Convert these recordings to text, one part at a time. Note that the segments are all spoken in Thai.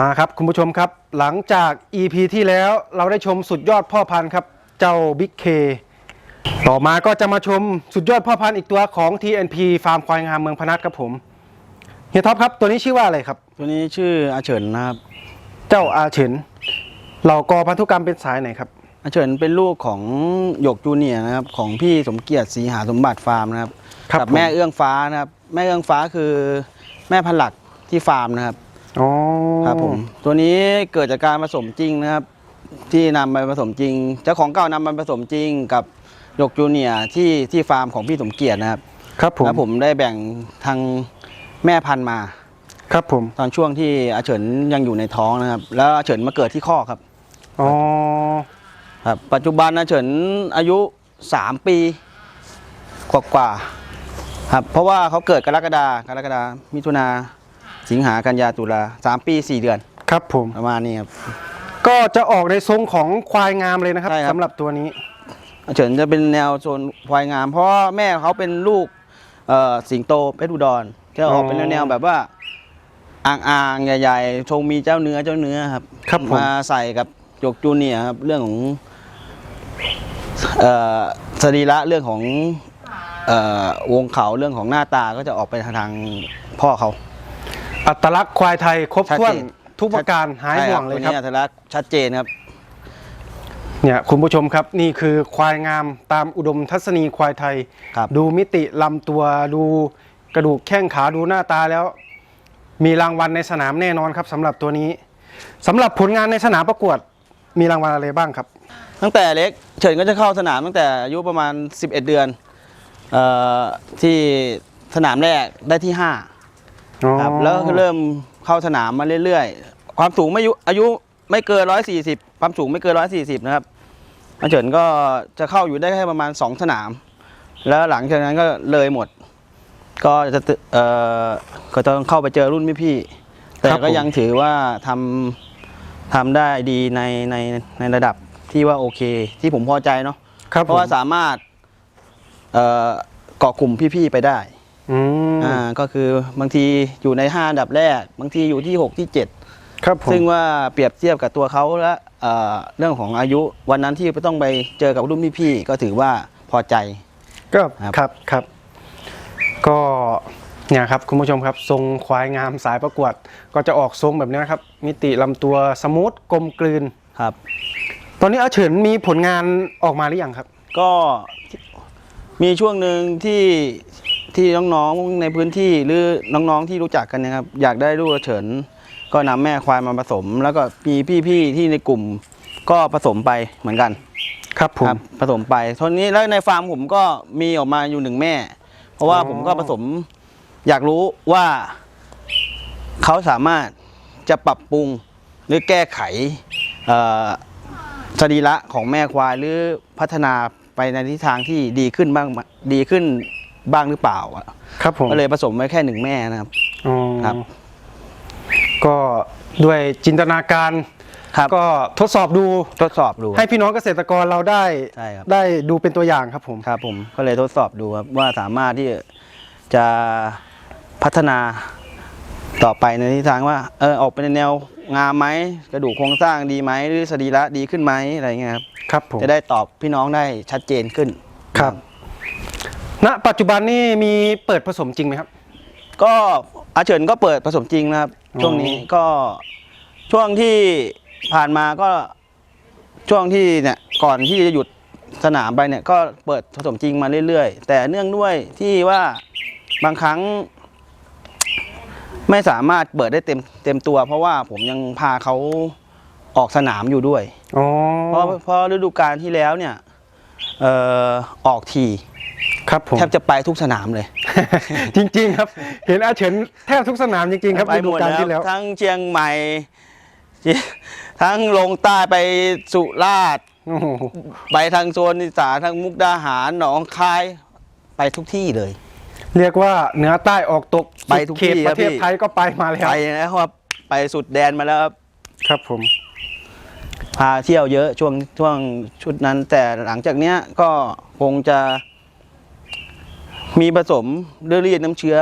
มาครับคุณผู้ชมครับหลังจาก EP ที่แล้วเราได้ชมสุดยอดพ่อพันธุ์ครับ เจ้าบิ๊กเคต่อมาก็จะมาชมสุดยอดพ่อพันธุ์อีกตัวของ TNP ฟาร์มควายงามเมืองพนัสครับผมเฮียท็อปครับตัวนี้ชื่อว่าอะไรครับ ตัวนี้ชื่ออาเฉินนะครับ เจ้าอาเฉินเหล่ากอพันธุกรรมเป็นสายไหนครับอาเฉินเป็นลูกของหยกจูเนียร์นะครับของพี่สมเกียรติศรีหาสมบัติฟาร์มนะครับครับกัผมแม่เอื้องฟ้านะครับ แม่เอื้องฟ้าคือแม่พันธุ์หลักที่ฟาร์มนะครับอ๋อ ครับผมตัวนี้เกิดจากการผสมจริงนะครับ ที่นำไปผสมจริง เจ้าของเก่านำมาผสมจริงกับหยกจูเนียร์ที่ที่ฟาร์มของพี่สมเกียรตินะครับครับผมแล้วผมได้แบ่งทางแม่พันธุ์มา ครับผมตอนช่วงที่อาเฉินยังอยู่ในท้องนะครับ แล้วอาเฉินมาเกิดที่ข้อกครับอ๋อครับ ปัจจุบันนะเฉินอายุ 3 ปีกว่ากว่าๆครับเพราะว่าเขาเกิดกรกฎากรกฎามิถุนา สิงหากันยาตุลาสามปี4เดือน ครับผม ประมาณนี้ครับ ก็จะออกในทรงของควายงามเลยนะครับใช่ครับ สำหรับตัวนี้ เฉินจะเป็นแนวโซนควายงาม เพราะว่าแม่เขาเป็นลูกเอ่อสิงโตเพชรอุดรจะออกเป็นอ๋อแนวๆแบบว่าอ่างๆใหญ่ๆชงมีเจ้าเนื้อเจ้าเนื้อครับครับผม มาใส่กับหยกจูเนียร์ครับเรื่องของเอ่อสรีระเรื่องของเอ่อวงเขาเรื่องของหน้าตาก็จะออกไปทางพ่อเขา อัตลักษณ์ควายไทยครบชัดถ้วนเจน ทุกประการหายห่วงเลยครับตัวนี้อัตลักษณ์ชัดเจนครับ เนี่ยคุณผู้ชมครับนี่คือควายงามตามอุดมทัศนีควายไทย ครับ ดูมิติลำตัวดูกระดูกแข้งขาดูหน้าตาแล้ว มีรางวัลในสนามแน่นอนครับสำหรับตัวนี้สำหรับผลงานในสนามประกวดมีรางวัลอะไรบ้างครับ ตั้งแต่เล็กเฉินก็จะเข้าสนามตั้งแต่อายุประมาณ 11 เดือนเอ่อที่สนามแรกได้ที่ 5 ครับแล้วก็เริ่มเข้าสนามมาเรื่อยๆ ความสูงไม่อายุอายุไม่เกิน140ความสูงไม่เกิน140นะครับอาเฉินก็จะเข้าอยู่ได้แค่ประมาณ2สนาม แล้วหลังจากนั้นก็เลยหมด ก็จะตึเอ่อก็ต้องเข้าไปเจอรุ่นพี่ๆแต่ครับก็ผมยังถือว่าทำทำได้ดีในในในระดับที่ว่าโอเค ที่ผมพอใจเนาะครับเพราะว่าสามารถเอ่อเกาะกลุ่มพี่ๆไปได้ อืม อ่าก็คือบางทีอยู่ใน5อันดับแรก บางทีอยู่ที่ 6 ที่ ครับผ7มซึ่งว่าเปรียบเทียบกับตัวเขาและเอ่อเรื่องของอายุ วันนั้นที่ต้องไปเจอกับรุ่นพี่ๆก็ถือว่าพอใจ ก็ครับ ครับครับ ก็เนี่ยครับคุณผู้ชมครับ ทรงควายงามสายประกวด ก็จะออกทรงแบบนี้นะครับ มิติลำตัวสมูทกลมกลืน ครับ ตอนนี้อาเฉินมีผลงานออกมาหรือยังครับ ก็มีช่วงหนึ่งที่ ที่น้องๆในพื้นที่หรือน้องๆที่รู้จักกันนะครับอยากได้ลูกกระเฉิน ก็นำแม่ควายมาผสม แล้วก็มีพี่ๆที่ในกลุ่มก็ผสมไปเหมือนกัน ครับผมครับผสมไปทีนี้แล้วในฟาร์มผมก็มีออกมาอยู่หนึ่งแม่ เพราะว่าอ๋อผมก็ผสมอยากรู้ว่าเขาสามารถจะปรับปรุงหรือแก้ไขเอ่อสรีระของแม่ควายหรือพัฒนาไปในทิศทางที่ดีขึ้นบ้างไหมดีขึ้น บ้างหรือเปล่าอะครับผมก็เลยผสมไว้แค่หนึ่งแม่นะครับอ๋อครับ ก็ด้วยจินตนาการครับก็ทดสอบดูทดสอบดู ให้พี่น้องเกษตรกรเราได้ใช่ครับได้ดูเป็นตัวอย่างครับผมครับผมก็เลยทดสอบดูครับว่าสามารถที่จะพัฒนาต่อไปในทิศทางว่าเออออกไปในแนวงามไหมกระดูกโครงสร้างดีไหมหรือสรีระดีขึ้นไหมอะไรเงี้ยครับครับผมจะได้ตอบพี่น้องได้ชัดเจนขึ้นครับ ณปัจจุบันนี่มีเปิดผสมจริงไหมครับ ก็อาเฉินก็เปิดผสมจริงนะครับ อ๋อ ช่วงนี้ก็ช่วงที่ผ่านมาก็ช่วงที่เนี่ยก่อนที่จะหยุดสนามไปเนี่ย ก็เปิดผสมจริงมาเรื่อยๆ แต่เนื่องด้วยที่ว่าบางครั้ง ไม่สามารถเปิดได้เต็มเต็มตัว เพราะว่าผมยังพาเขาออกสนามอยู่ด้วย อ๋อเพราะเพราะฤดูกาลที่แล้วเนี่ยเอ่อออกที ครับผมแทบจะไปทุกสนามเลย จริงๆครับ เห็นอาเฉินแทบทุกสนามจริงๆครับไปฤดูหมดกาลแล้วที่แล้ว ทั้งเชียงใหม่ ทั้งลงใต้ไปสุราษฎร์โอ้โหไปทางโซนอีสานทางมุกดาหารหนองคายไปทุกที่เลย เรียกว่าเหนือใต้ออกตกไปทุกเขตที่ปครับระเทศพี่ไทยก็ไปมาแล้วไปนะครับไปสุดแดนมาแล้วครับครับผม พาเที่ยวเยอะช่วงช่วงชุดนั้น แต่หลังจากเนี้ยก็คงจะ มีผสมเลือดรีดน้ำเชื้อ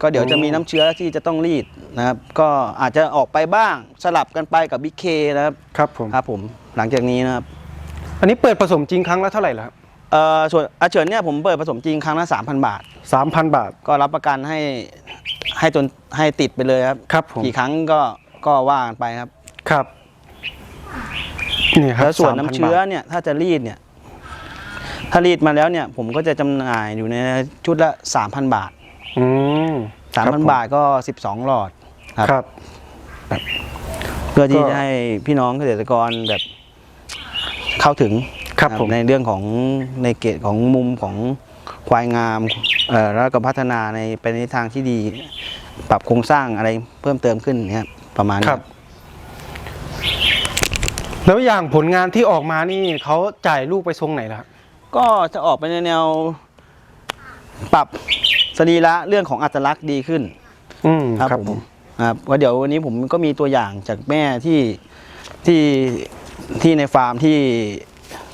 ก็เดี๋ยวจะมีน้ำเชื้อที่จะต้องรีดนะครับ ก็อาจจะออกไปบ้างสลับกันไปกับบิ๊กเคนะครับครับผมครับผมหลังจากนี้นะครับ อันนี้เปิดผสมจริงครั้งละเท่าไหร่ล่ะครับเอ่อส่วนอาเฉินเนี่ยผมเปิดผสมจริงครั้งละ3,000 บาทสามพันบาทก็รับประกันให้ให้จนให้ติดไปเลยครับครับผมกี่ครั้งก็ก็ว่ากันไปครับครับนี่ครับแล้วส่วนน้ำ3,000เชื้อบาทเนี่ยถ้าจะรีดเนี่ย ถ้ารีดมาแล้วเนี่ยผมก็จะจำหน่ายอยู่ในชุดละ 3,000 บาท อืมครับผม3,000 บาทก็ 12 หลอดครับ ครับ เพื่อที่ก็จะให้พี่น้องเกษตรกรแบบเข้าถึงครับผม ในเรื่องของในเกตของมุมของควายงามเอ่อแล้วก็พัฒนาในไปในทางที่ดี ปรับโครงสร้างอะไรเพิ่มเติมขึ้นเนี่ยประมาณนี้ ครับ แล้วอย่างผลงานที่ออกมานี่เขาจ่ายลูกไปทรงไหนล่ะครับ ก็จะออกไปในแนว ปรับสรีระเรื่องของอัตลักษณ์ดีขึ้น อืมครับผม ครับก็เดี๋ยววันนี้ผมก็มีตัวอย่างจากแม่ที่ที่ที่ในฟาร์มที่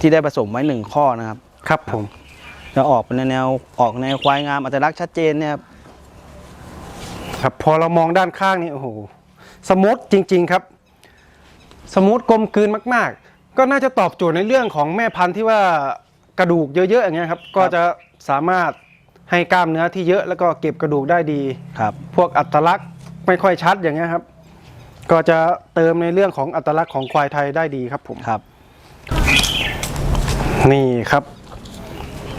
ที่ได้ผสมไว้หนึ่งข้อนะครับ ครับผม จะออกเป็นแนวออกในวควายงามอัตลักษณ์ชัดเจนเนี่ยครับครับ พอเรามองด้านข้างนี่โอ้โหสมูทจริง ๆครับ สมูทกลมกลืนมาก ๆ ก็น่าจะตอบโจทย์ในเรื่องของแม่พันธุ์ที่ว่า กระดูกเยอะๆอย่างเงี้ยครับก็จะสามารถให้กล้ามเนื้อที่เยอะแล้วก็เก็บกระดูกได้ดี ครับพวกอัตลักษณ์ไม่ค่อยชัดอย่างเงี้ยครับ ก็จะเติมในเรื่องของอัตลักษณ์ของควายไทยได้ดีครับผม ครับ นี่ครับ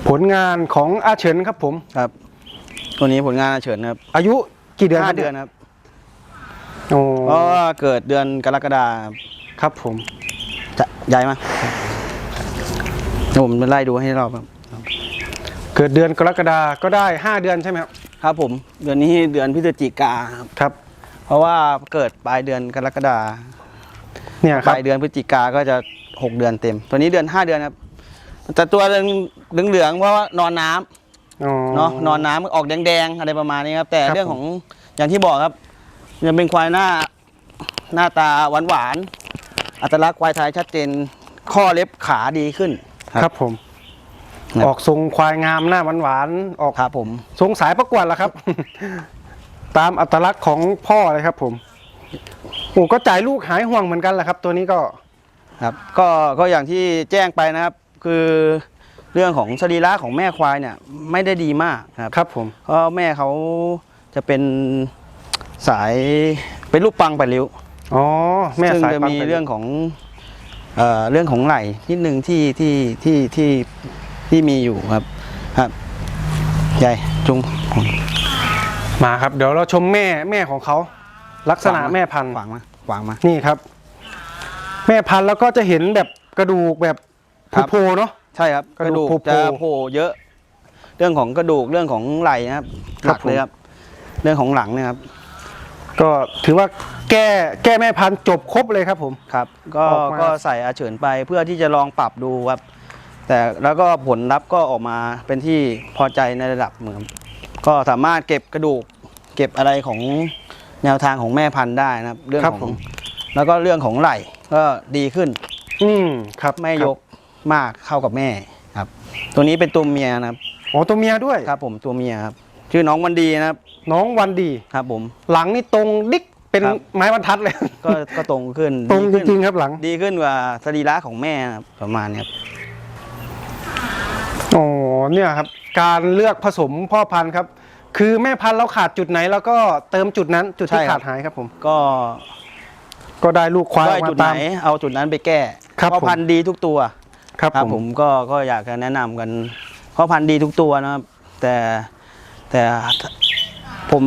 ผลงานของอาเฉินครับผม ครับ ตัวนี้ผลงานอาเฉินครับอายุกี่เดือนคห้ารับเดือนครับโอ้เพราะว่าเกิดเดือนกรกฎาคมครับผมจะย้ายมาเดี๋ยว ผมไปไล่ดูให้รอบครับ เกิดเดือนกรกฎาก็ได้ 5 เดือนใช่ไหมครับ ครับผม เดือนนี้เดือนพฤศจิกาครับ ครับ เพราะว่าเกิดปลายเดือนกรกฎาเนี่ยคปรับลายเดือนพฤศจิกาก็จะหกเดือนเต็ม ตัวนี้เดือนห้าเดือนครับ แต่ตัวเหลืองเหลืองๆเพราะว่านอนน้ำอ๋อเนาะ นอนน้ำออกแดงๆอะไรประมาณนี้ครับ แต่ครับ เรื่องของอย่างที่บอกครับยังเป็นควายหน้าหน้าตาหวานหวานๆอัตลักษณ์ควายไทยชัดเจน ข้อเล็บขาดีขึ้น ครับผม ครับ ออกทรงควายงามหน้าหวานๆออกครับผม ทรงสายประกวดละครับ ตามอัตลักษณ์ของพ่อเลยครับ ผมโอ้ก็จ่ายลูกหายห่วงเหมือนกันแหละครับ ตัวนี้ก็ ครับก็ก็อย่างที่แจ้งไปนะครับ คือเรื่องของสรีระของแม่ควายเนี่ยไม่ได้ดีมากครับครับผม เพราะแม่เขาจะเป็นสายเป็นลูกปังไปริ้วอ๋อ แม่ซึ่งสายจะปังมีไปเรื่องของ เอ่อเรื่องของไหล่นิดนึงที่ที่ที่ที่ที่มีอยู่ครับครับใหญ่จุงมาครับ เดี๋ยวเราชมแม่แม่ของเขา ลักษณะแม่พันธุ์ขวางมาขวางมานี่ครับ แม่พันธุ์แล้วก็จะเห็นแบบกระดูกแบบครับโผล่ๆเนาะใช่ครับกกระระดูดูกกโผล่จะโผล่เยอะ เรื่องของกระดูกเรื่องของไหล่นะครับคหรับลักเลยครับ เรื่องของหลังเนะครับ ก็ถือว่าแก้แก้แม่พันธุ์จบครบเลยครับผมครับ ก็ออกมา ก็ใส่อาเฉินไปเพื่อที่จะลองปรับดูครับ แต่แล้วก็ผลลัพธ์ก็ออกมาเป็นที่พอใจในระดับเหมือนก็สามารถเก็บกระดูก เก็บอะไรของแนวทางของแม่พันธุ์ได้นะครับ เรื่องครับขผองม แล้วก็เรื่องของไหล่ก็ดีขึ้น อืมครับไม่ครับยกมากเข้ากับแม่ครับ ตัวนี้เป็นตัวเมียนะครับ อ๋อตัวเมียด้วย ครับผมตัวเมียครับ ชื่อน้องวันดีนะครับ น้องวันดี ครับผม หลังนี่ตรงดิ๊กเป็นครับ ไม้บรรทัดเลย ก็ก็ตรงขึ้นตรงจดีขึ้นริงๆครับหลังดีขึ้นกว่าสรีระของแม่นะครับประมาณเนี้ยครับ อ๋อเนี่ยครับ การเลือกผสมพ่อพันธุ์ครับ คือแม่พันธุ์เราขาดจุดไหนแล้วก็เติมจุดนั้นจุดที่ขาดหายครับผม ก็ก็ได้ลูกควายอได้อกมาจุดไหนตาม เอาจุดนั้นไปแก้ครับเพราะผม พันธุ์ดีทุกตัว ครับครับผผมมก็ก็อยากจะแนะนำกันเพราะพันธุ์ดีทุกตัวนะครับ แต่ แต่ผม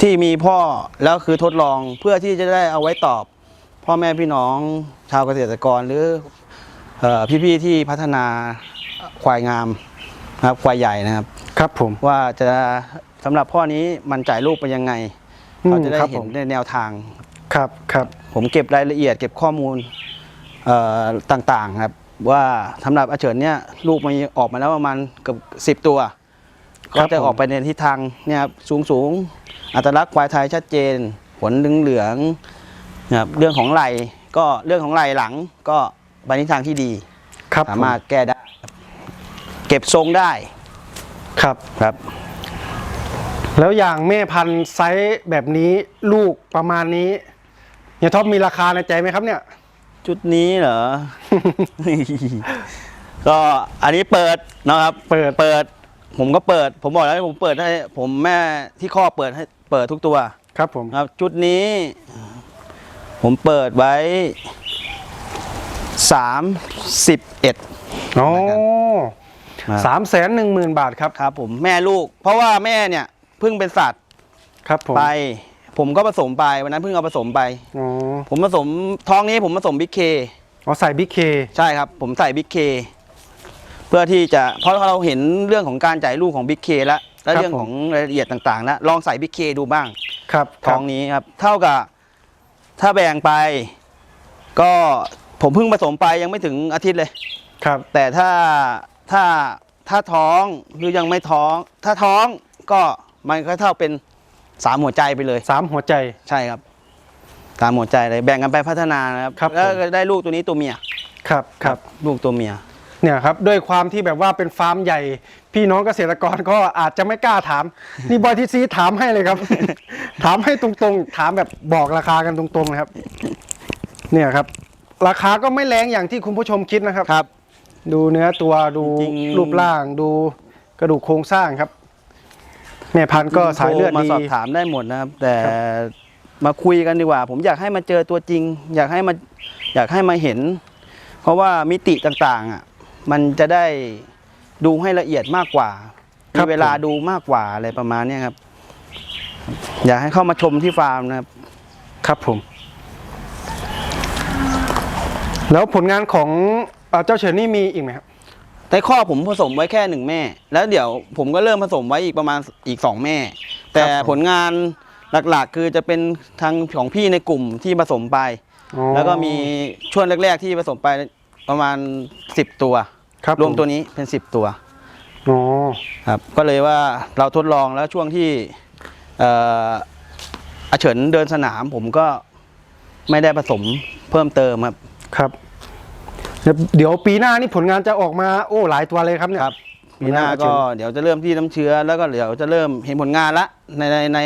ที่มีพ่อแล้วคือทดลองเพื่อที่จะได้เอาไว้ตอบ พ่อแม่พี่น้องชาวเกษตรกรหรือเอ่อพี่ๆที่พัฒนาควายงามนะครับควายใหญ่นะครับ ครับผมว่าจะสำหรับพ่อนี้มันจ่ายลูกไปยังไงอืมเขาจะได้ครับเห็ผนมในแนวทางครับครับ ผมเก็บรายละเอียดเก็บข้อมูลเอ่อต่างๆครับ ว่าสำหรับอาเฉินเนี่ยลูกมันออกมาแล้วประมาณเกือบสิบตัว ก็จะออกไปในทิศทางเนี่ยครับสูงสูงๆอัตลักษณ์ควายไทยชัดเจนผลเหลืองๆนะครับเรื่องของไหลก็เรื่องของไหลหลังก็ไปในทางที่ดีครับสามารถแก้ได้ครับเก็บทรงได้ครับครับ แล้วอย่างแม่พันธุ์ไซส์แบบนี้ลูกประมาณนี้เฮียท็อปมีราคาในใจไหมครับเนี่ยชุดนี้เหรอ ก็อันนี้เปิดนะครับ เปิดเปิด ผมก็เปิด ผมบอกแล้วผมเปิดให้ ผมแม่ที่ข้อเปิดให้เปิดทุกตัวครับผมครับ ชุดนี้ ผมเปิดไว้สามสิบเอ็ด อ๋อครับ สามแสนหนึ่งหมื่นบาทครับครับ ผมแม่ลูก เพราะว่าแม่เนี่ยเพิ่งเป็นสัตว์ครับผมไป ผมก็ผสมไปวันนั้นเพิ่งเอาผสมไป อ๋อผมผสมท้องนี้ผมผสมบิ๊กเค อ๋อใส่บิ๊กเค ใช่ครับ ผมใส่บิ๊กเค เพื่อที่จะเพราะเราเห็นเรื่องของการจ่ายลูกของบิ๊กเคแล้วและเรื่องของรายละเอียดต่างๆแล้วลองใส่บิ๊กเคดูบ้างครับคท้รัอบงนี้ครับ เท่ากับถ้าแบ่งไป ก็ผมเพิ่งผสมไปยังไม่ถึงอาทิตย์เลย ครับแต่ถ้าถ้าถ้าท้องหรือยังไม่ท้อง ถ้าท้องก็มันก็เท่าเป็นสามหัวใจไปเลย สามหัวใจ ใช่ครับ ตามหัวใจเลยแบ่งกันไปพัฒนานะครับครับแล้วผม ก็ได้ลูกตัวนี้ตัวเมียครับครับ ลูกตัวเมีย เนี่ยครับด้วยความที่แบบว่าเป็นฟาร์มใหญ่ พี่น้องเกษตรกรก็อาจจะไม่กล้าถาม นี่บอยทีซีถามให้เลยครับ ถามให้ตรงๆ ถามแบบบอกราคากันตรงๆนะครับ เนี่ยครับ ราคาก็ไม่แรงอย่างที่คุณผู้ชมคิดนะครับครับ ดูเนื้อตัวดูจริงๆ รูปร่างดูกระดูกโครงสร้างครับ แม่พันธุ์ก็สายเลือดโทรมาดี สอบถามได้หมดนะครับ แต่ครับมาคุยกันดีกว่า ผมอยากให้มาเจอตัวจริง อยากให้มาอยากให้มาเห็น เพราะว่ามิติต่างๆอะ มันจะได้ดูให้ละเอียดมากกว่าครัมีบ เวลาผมดูมากกว่าอะไรประมาณเนี้ยครับ อยากให้เข้ามาชมที่ฟาร์มนะครับ ครับผม แล้วผลงานของเอ่อเจ้าเฉินนี่มีอีกไหมครับ ในข้อผมผสมไว้แค่หนึ่งแม่ แล้วเดี๋ยวผมก็เริ่มผสมไว้อีกประมาณอีกสองแม่ แต่ครับผม ผลงานหลักๆ คือจะเป็นทางของพี่ในกลุ่มที่ผสมไปอ๋อแล้วก็มีช่วงแรก ๆ ที่ผสมไป ประมาณ 10 ตัวครับรวมผตัวนี้เป็น 10 ตัวอ๋อครับก็เลยว่าเราทดลองแล้วช่วงที่เอ่ออาเฉินเดินสนามผมก็ไม่ได้ผสมเพิ่มเติมครับ ครับเดี๋ยวเดี๋ยวปีหน้านี่ผลงานจะออกมาโอ้หลายตัวเลยครับเนี่ยครับ ปีหน้าก็เดี๋ยวจะเริ่มที่น้ำเชื้อแล้วก็เดี๋ยวจะเริ่มเห็นผลงานละในในใน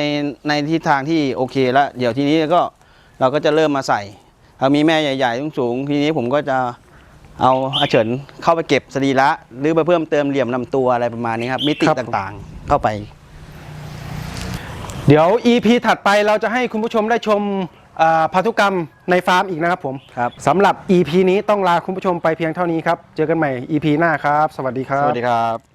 ในทิศทางที่โอเคแล้วเดี๋ยวทีนี้ก็เราก็จะเริ่มมาใส่เอามีแม่ใหญ่ๆสูงๆทีนี้ผมก็จะ เอาอาเฉินเข้าไปเก็บสรีระหรือไปเพิ่มเติมเหลี่ยมลำตัวอะไรประมาณนี้ครับ มิติต่างๆ เข้าไป เดี๋ยว EP ถัดไปเราจะให้คุณผู้ชมได้ชมอ่าพันธุกรรมในฟาร์มอีกนะครับผมครับ สำหรับ EP นี้ต้องลาคุณผู้ชมไปเพียงเท่านี้ครับ เจอกันใหม่ EP หน้าครับ สวัสดีครับสวัสดีครับ